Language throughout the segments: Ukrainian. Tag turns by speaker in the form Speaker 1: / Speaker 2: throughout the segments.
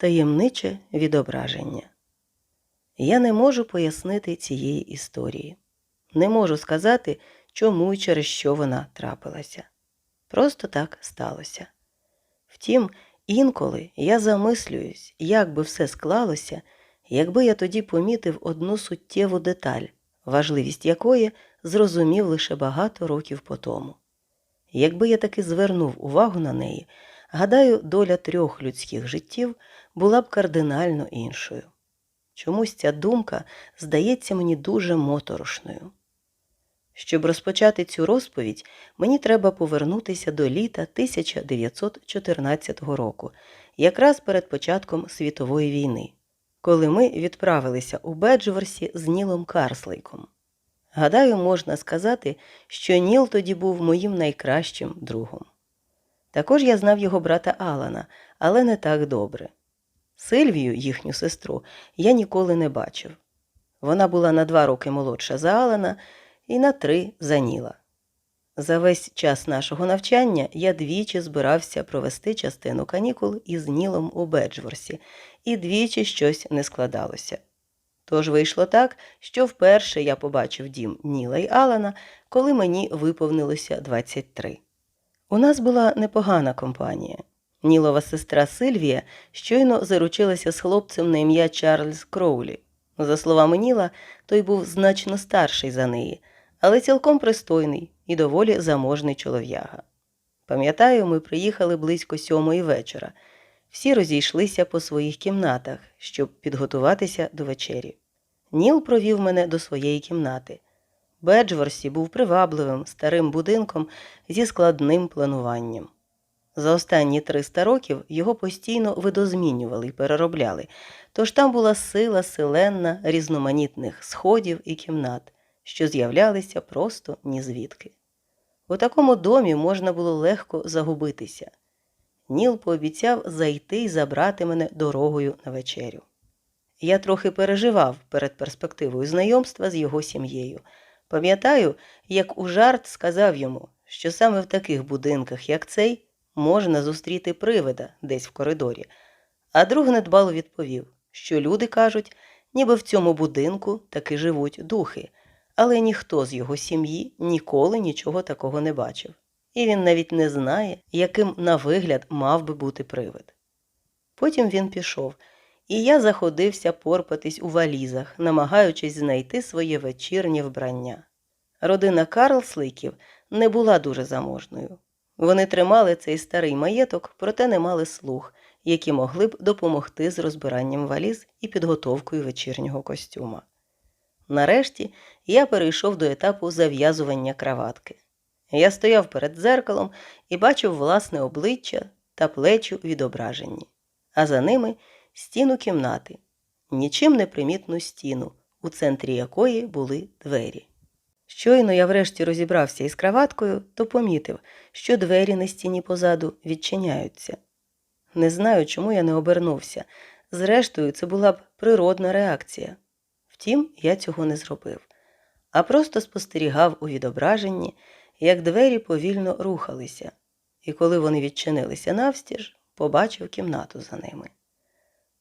Speaker 1: Таємниче відображення. Я не можу пояснити цієї історії. Не можу сказати, чому і через що вона трапилася. Просто так сталося. Втім, інколи я замислююсь, як би все склалося, якби я тоді помітив одну суттєву деталь, важливість якої зрозумів лише багато років по тому. Якби я таки звернув увагу на неї, гадаю, доля трьох людських життів була б кардинально іншою. Чомусь ця думка здається мені дуже моторошною. Щоб розпочати цю розповідь, мені треба повернутися до літа 1914 року, якраз перед початком світової війни, коли ми відправилися у Беджворсі з Нілом Карслейком. Гадаю, можна сказати, що Ніл тоді був моїм найкращим другом. Також я знав його брата Алана, але не так добре. Сильвію, їхню сестру, я ніколи не бачив. Вона була на два роки молодша за Алана і на три за Ніла. За весь час нашого навчання я двічі збирався провести частину канікул із Нілом у Беджворсі, і двічі щось не складалося. Тож вийшло так, що вперше я побачив дім Ніла й Алана, коли мені виповнилося 23. У нас була непогана компанія. Нілова сестра Сильвія щойно заручилася з хлопцем на ім'я Чарльз Кроулі. За словами Ніла, той був значно старший за неї, але цілком пристойний і доволі заможний чолов'яга. Пам'ятаю, ми приїхали близько сьомої вечора. Всі розійшлися по своїх кімнатах, щоб підготуватися до вечері. Ніл провів мене до своєї кімнати. Беджворсі був привабливим старим будинком зі складним плануванням. За останні 300 років його постійно видозмінювали і переробляли, тож там була сила селенна різноманітних сходів і кімнат, що з'являлися просто нізвідки. У такому домі можна було легко загубитися. Ніл пообіцяв зайти і забрати мене дорогою на вечерю. Я трохи переживав перед перспективою знайомства з його сім'єю. Пам'ятаю, як у жарт сказав йому, що саме в таких будинках, як цей, можна зустріти привида десь в коридорі, а друг недбало відповів, що люди кажуть, ніби в цьому будинку таки живуть духи, але ніхто з його сім'ї ніколи нічого такого не бачив, і він навіть не знає, яким на вигляд мав би бути привид. Потім він пішов, і я заходився порпатись у валізах, намагаючись знайти своє вечірнє вбрання. Родина Карлслейків не була дуже заможною. Вони тримали цей старий маєток, проте не мали слуг, які могли б допомогти з розбиранням валіз і підготовкою вечірнього костюма. Нарешті я перейшов до етапу зав'язування краватки. Я стояв перед дзеркалом і бачив власне обличчя та плечі у відображенні, а за ними стіну кімнати, нічим не примітну стіну, у центрі якої були двері. Щойно я врешті розібрався із краваткою, то помітив, що двері на стіні позаду відчиняються. Не знаю, чому я не обернувся. Зрештою, це була б природна реакція. Втім, я цього не зробив, а просто спостерігав у відображенні, як двері повільно рухалися, і коли вони відчинилися навстіж, побачив кімнату за ними.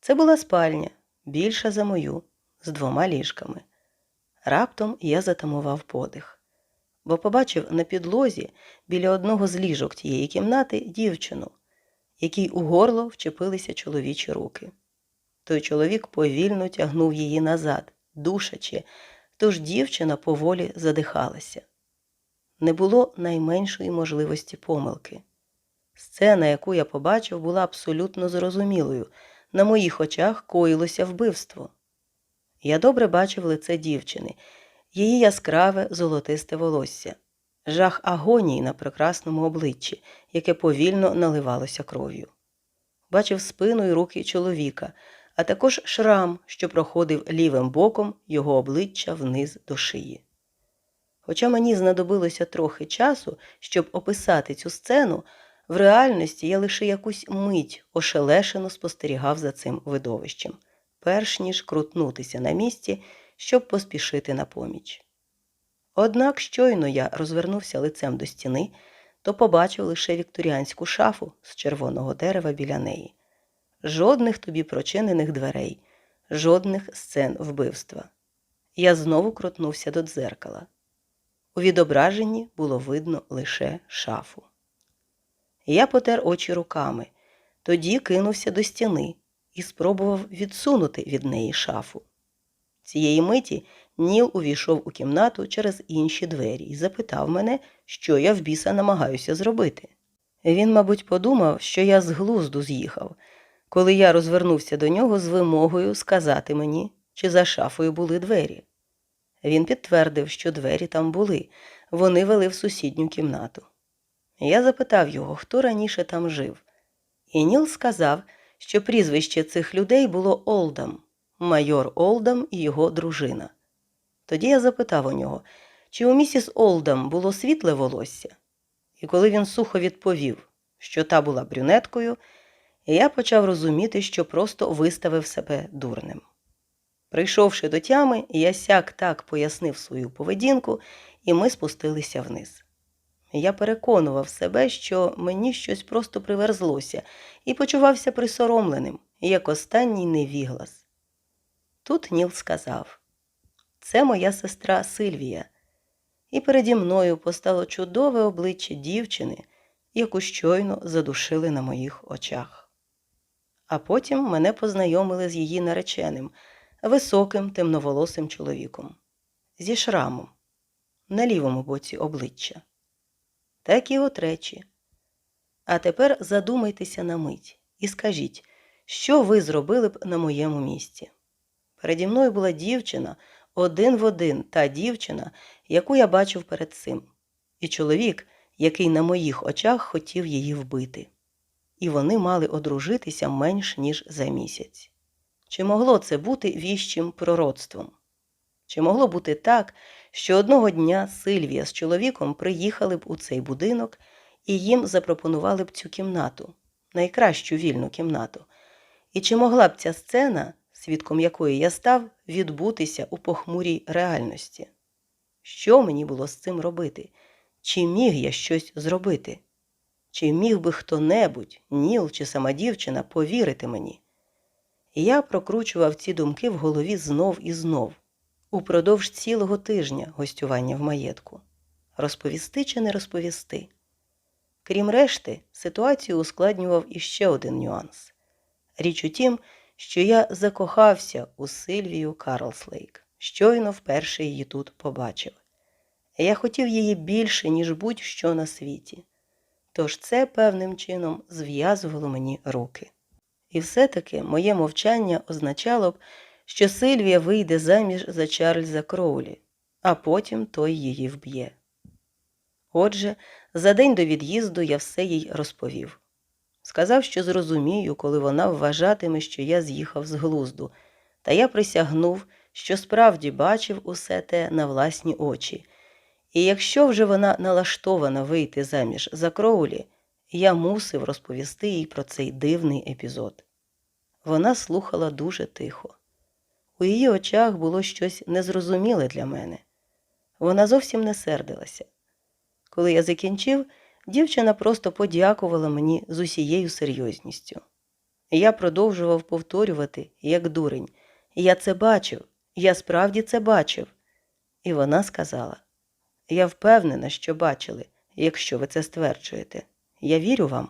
Speaker 1: Це була спальня, більша за мою, з двома ліжками. Раптом я затамував подих, бо побачив на підлозі біля одного з ліжок тієї кімнати дівчину, якій у горло вчепилися чоловічі руки. Той чоловік повільно тягнув її назад, душачи, тож дівчина поволі задихалася. Не було найменшої можливості помилки. Сцена, яку я побачив, була абсолютно зрозумілою. На моїх очах коїлося вбивство. Я добре бачив лице дівчини, її яскраве золотисте волосся, жах агонії на прекрасному обличчі, яке повільно наливалося кров'ю. Бачив спину і руки чоловіка, а також шрам, що проходив лівим боком його обличчя вниз до шиї. Хоча мені знадобилося трохи часу, щоб описати цю сцену, в реальності я лише якусь мить ошелешено спостерігав за цим видовищем перш ніж крутнутися на місці, щоб поспішити на поміч. Однак щойно я розвернувся лицем до стіни, то побачив лише вікторіанську шафу з червоного дерева біля неї. жодних тобі прочинених дверей, жодних сцен вбивства. Я знову крутнувся до дзеркала. У відображенні було видно лише шафу. Я потер очі руками, тоді кинувся до стіни і спробував відсунути від неї шафу. Цієї миті Ніл увійшов у кімнату через інші двері і запитав мене, що я в біса намагаюся зробити. Він, мабуть, подумав, що я з глузду з'їхав, коли я розвернувся до нього з вимогою сказати мені, чи за шафою були двері. Він підтвердив, що двері там були, вони вели в сусідню кімнату. Я запитав його, хто раніше там жив. І Ніл сказав, що прізвище цих людей було Олдам, майор Олдам і його дружина. Тоді я запитав у нього, чи у місіс Олдам було світле волосся. І коли він сухо відповів, що та була брюнеткою, я почав розуміти, що просто виставив себе дурним. Прийшовши до тями, я сяк так пояснив свою поведінку, і ми спустилися вниз. Я переконував себе, що мені щось просто приверзлося, і почувався присоромленим, як останній невіглас. Тут Ніл сказав це моя сестра Сильвія, і переді мною постало чудове обличчя дівчини, яку щойно задушили на моїх очах. А потім мене познайомили з її нареченим, високим темноволосим чоловіком, зі шрамом на лівому боці обличчя. Так і от речі. А тепер задумайтеся на мить і скажіть, що ви зробили б на моєму місці. Переді мною була дівчина, один в один та дівчина, яку я бачив перед цим, і чоловік, який на моїх очах хотів її вбити. І вони мали одружитися менш ніж за місяць. Чи могло це бути віщим пророцтвом? Чи могло бути так, що одного дня Сильвія з чоловіком приїхали б у цей будинок і їм запропонували б цю кімнату, найкращу вільну кімнату? І чи могла б ця сцена, свідком якої я став, відбутися у похмурій реальності? Що мені було з цим робити? Чи міг я щось зробити? Чи міг би хто-небудь, Ніл чи сама дівчина, повірити мені? Я прокручував ці думки в голові знов і знов, упродовж цілого тижня гостювання в маєтку. Розповісти чи не розповісти? Крім решти, ситуацію ускладнював іще один нюанс. Річ у тім, що я закохався у Сильвію Карлслейк, щойно вперше її тут побачив. Я хотів її більше, ніж будь-що на світі. Тож це певним чином зв'язувало мені руки. І все-таки моє мовчання означало б, що Сильвія вийде заміж за Чарльза Кроулі, а потім той її вб'є. Отже, за день до від'їзду я все їй розповів. Сказав, що зрозумію, коли вона вважатиме, що я з'їхав з глузду, та я присягнув, що справді бачив усе те на власні очі. І якщо вже вона налаштована вийти заміж за Кроулі, я мусив розповісти їй про цей дивний епізод. Вона слухала дуже тихо. У її очах було щось незрозуміле для мене. Вона зовсім не сердилася. Коли я закінчив, дівчина просто подякувала мені з усією серйозністю. Я продовжував повторювати, як дурень. Я це бачив, я справді це бачив. І вона сказала: Я впевнена, що бачили, якщо ви це стверджуєте. Я вірю вам.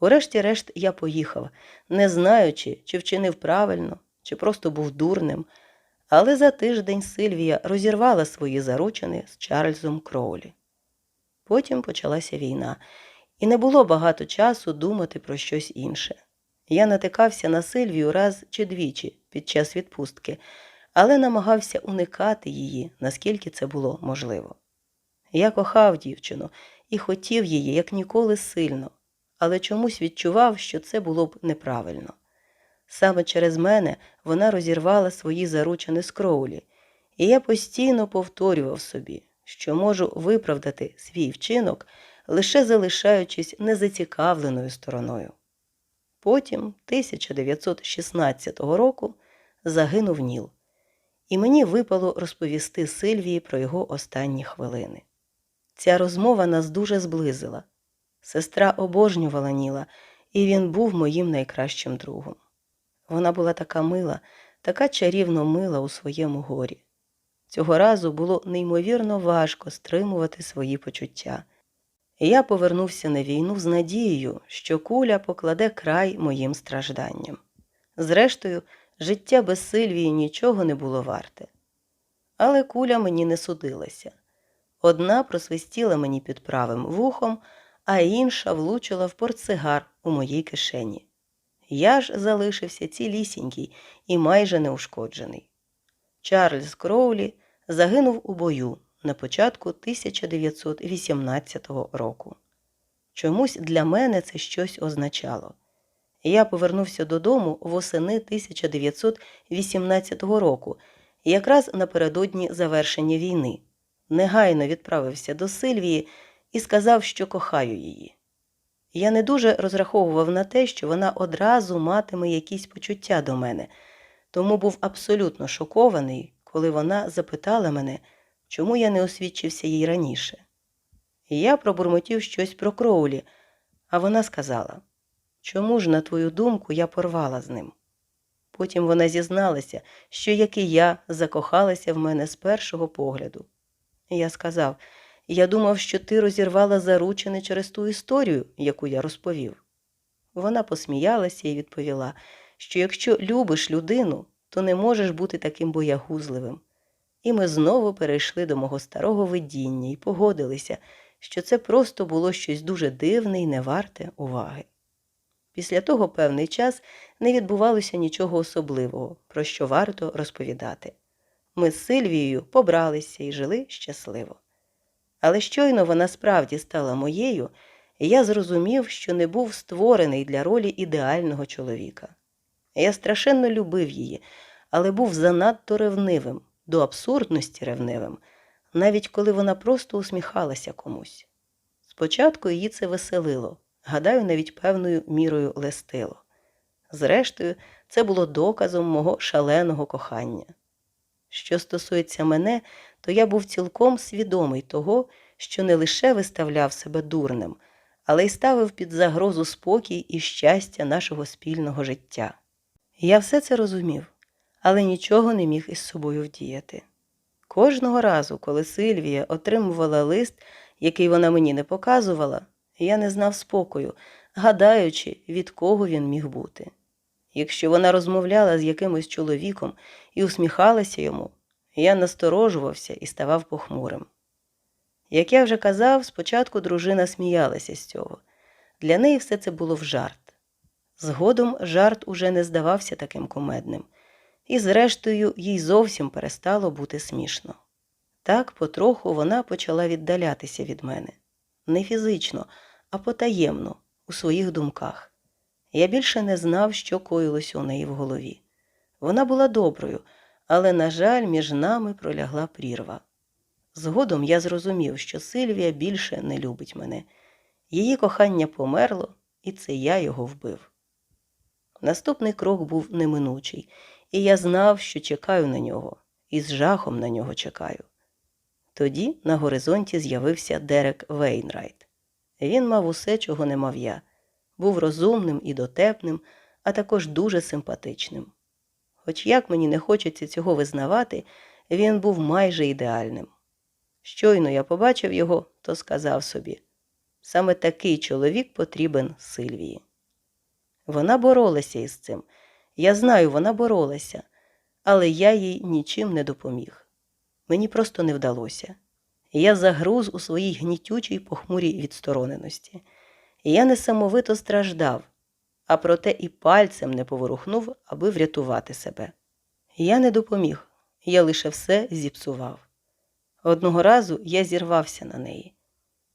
Speaker 1: Урешті-решт я поїхав, не знаючи, чи вчинив правильно, чи просто був дурним, але за тиждень Сильвія розірвала свої заручини з Чарльзом Кроулі. Потім почалася війна, і не було багато часу думати про щось інше. Я натикався на Сильвію раз чи двічі під час відпустки, але намагався уникати її, наскільки це було можливо. Я кохав дівчину і хотів її як ніколи сильно, але чомусь відчував, що це було б неправильно. Саме через мене вона розірвала свої заручини з і я постійно повторював собі, що можу виправдати свій вчинок, лише залишаючись незацікавленою стороною. Потім, 1916 року, загинув Ніл, і мені випало розповісти Сильвії про його останні хвилини. Ця розмова нас дуже зблизила. Сестра обожнювала Ніла, і він був моїм найкращим другом. Вона була така мила, така чарівно мила у своєму горі. Цього разу було неймовірно важко стримувати свої почуття. Я повернувся на війну з надією, що куля покладе край моїм стражданням. Зрештою, життя без Сильвії нічого не було варте. Але куля мені не судилася. Одна просвистіла мені під правим вухом, а інша влучила в портсигар у моїй кишені. Я ж залишився цілісінький і майже неушкоджений. Чарльз Кроулі загинув у бою на початку 1918 року. Чомусь для мене це щось означало. Я повернувся додому восени 1918 року, якраз напередодні завершення війни. Негайно відправився до Сильвії і сказав, що кохаю її. Я не дуже розраховував на те, що вона одразу матиме якісь почуття до мене, тому був абсолютно шокований, коли вона запитала мене, чому я не освідчився їй раніше. Я пробурмотів щось про Кроулі, а вона сказала чому ж, на твою думку, я порвала з ним? Потім вона зізналася, що, як і я, закохалася в мене з першого погляду. Я сказав я думав, що ти розірвала заручини через ту історію, яку я розповів. Вона посміялася і відповіла, що якщо любиш людину, то не можеш бути таким боягузливим. І ми знову перейшли до мого старого видіння і погодилися, що це просто було щось дуже дивне і не варте уваги. Після того певний час не відбувалося нічого особливого, про що варто розповідати. Ми з Сильвією побралися і жили щасливо. Але щойно вона справді стала моєю, і я зрозумів, що не був створений для ролі ідеального чоловіка. Я страшенно любив її, але був занадто ревнивим, до абсурдності ревнивим, навіть коли вона просто усміхалася комусь. Спочатку її це веселило, гадаю, навіть певною мірою лестило. Зрештою, це було доказом мого шаленого кохання. Що стосується мене, то я був цілком свідомий того, що не лише виставляв себе дурним, але й ставив під загрозу спокій і щастя нашого спільного життя. Я все це розумів, але нічого не міг із собою вдіяти. Кожного разу, коли Сильвія отримувала лист, який вона мені не показувала, я не знав спокою, гадаючи, від кого він міг бути. Якщо вона розмовляла з якимось чоловіком і усміхалася йому, я насторожувався і ставав похмурим. Як я вже казав, спочатку дружина сміялася з цього. Для неї все це було в жарт. Згодом жарт уже не здавався таким кумедним, і, зрештою, їй зовсім перестало бути смішно. Так потроху вона почала віддалятися від мене не фізично, а потаємно, у своїх думках. Я більше не знав, що коїлось у неї в голові. Вона була доброю, але, на жаль, між нами пролягла прірва. Згодом я зрозумів, що Сильвія більше не любить мене. Її кохання померло, і це я його вбив. Наступний крок був неминучий, і я знав, що чекаю на нього, і з жахом на нього чекаю. Тоді на горизонті з'явився Дерек Вейнрайт. Він мав усе, чого не мав я, був розумним і дотепним, а також дуже симпатичним. Хоч як мені не хочеться цього визнавати, він був майже ідеальним. Щойно я побачив його, то сказав собі саме такий чоловік потрібен Сильвії. Вона боролася із цим. Я знаю, вона боролася, але я їй нічим не допоміг. Мені просто не вдалося. Я загруз у своїй гнітючій похмурій відстороненості. Я несамовито страждав, а проте і пальцем не поворухнув, аби врятувати себе. Я не допоміг, я лише все зіпсував. Одного разу я зірвався на неї.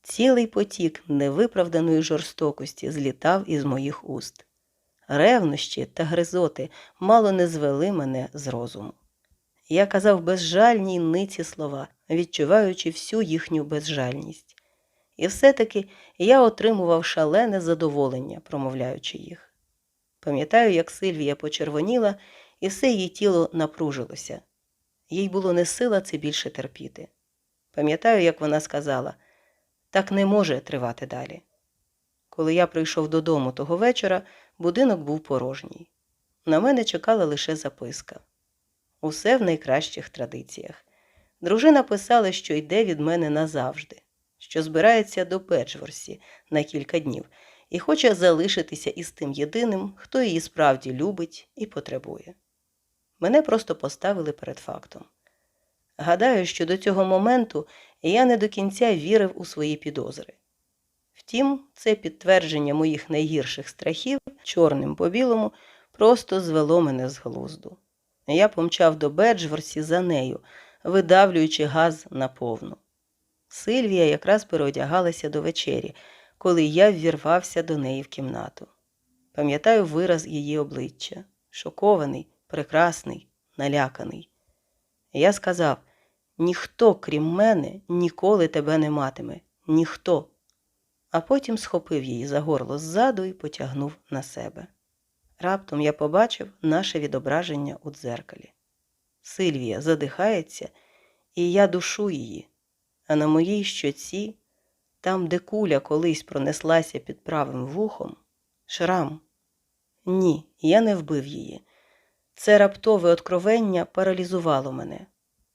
Speaker 1: Цілий потік невиправданої жорстокості злітав із моїх уст. Ревнощі та гризоти мало не звели мене з розуму. Я казав безжальні ниці слова, відчуваючи всю їхню безжальність. І все-таки я отримував шалене задоволення, промовляючи їх. Пам'ятаю, як Сильвія почервоніла, і все її тіло напружилося. Їй було не сила це більше терпіти. Пам'ятаю, як вона сказала так не може тривати далі. Коли я прийшов додому того вечора, будинок був порожній. На мене чекала лише записка. Усе в найкращих традиціях. Дружина писала, що йде від мене назавжди, що збирається до Печворсі на кілька днів і хоче залишитися із тим єдиним, хто її справді любить і потребує. Мене просто поставили перед фактом. Гадаю, що до цього моменту я не до кінця вірив у свої підозри. Втім, це підтвердження моїх найгірших страхів чорним по білому просто звело мене з глузду. Я помчав до Беджворсі за нею, видавлюючи газ наповну. Сильвія якраз переодягалася до вечері, коли я ввірвався до неї в кімнату. Пам'ятаю вираз її обличчя шокований, прекрасний, наляканий. Я сказав ніхто, крім мене, ніколи тебе не матиме, ніхто. А потім схопив її за горло ззаду і потягнув на себе. Раптом я побачив наше відображення у дзеркалі. Сильвія задихається, і я душу її, а на моїй щоці, там, де куля колись пронеслася під правим вухом, шрам. Ні, я не вбив її. Це раптове откровення паралізувало мене.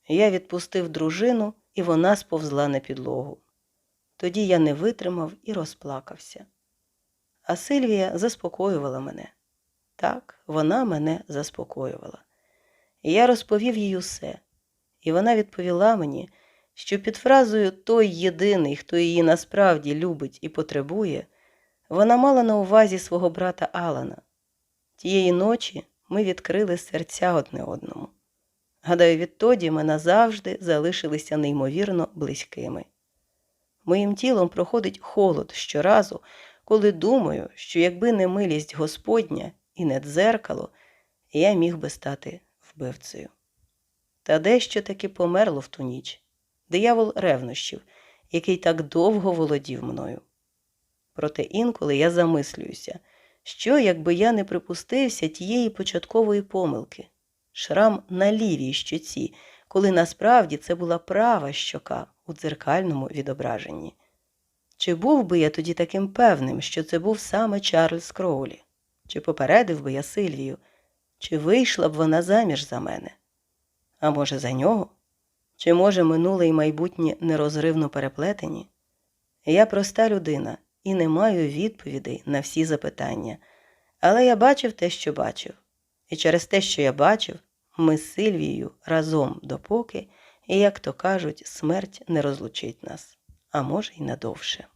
Speaker 1: Я відпустив дружину, і вона сповзла на підлогу. Тоді я не витримав і розплакався. А Сильвія заспокоювала мене. Так, вона мене заспокоювала. Я розповів їй усе, і вона відповіла мені, що під фразою той єдиний, хто її насправді любить і потребує, вона мала на увазі свого брата Алана. Тієї ночі ми відкрили серця одне одному. Гадаю, відтоді ми назавжди залишилися неймовірно близькими. Моїм тілом проходить холод щоразу, коли думаю, що якби не милість Господня і не дзеркало, я міг би стати вбивцею. Та дещо таки померло в ту ніч диявол ревнощів, який так довго володів мною. Проте інколи я замислююся, що якби я не припустився тієї початкової помилки, шрам на лівій щоці, коли насправді це була права щока у дзеркальному відображенні. Чи був би я тоді таким певним, що це був саме Чарльз Кроулі? Чи попередив би я Сильвію, чи вийшла б вона заміж за мене? А може, за нього? Чи може минуле і майбутнє нерозривно переплетені? Я проста людина і не маю відповідей на всі запитання, але я бачив те, що бачив, і через те, що я бачив, ми з Сильвією разом допоки, і, як то кажуть, смерть не розлучить нас, а може й надовше.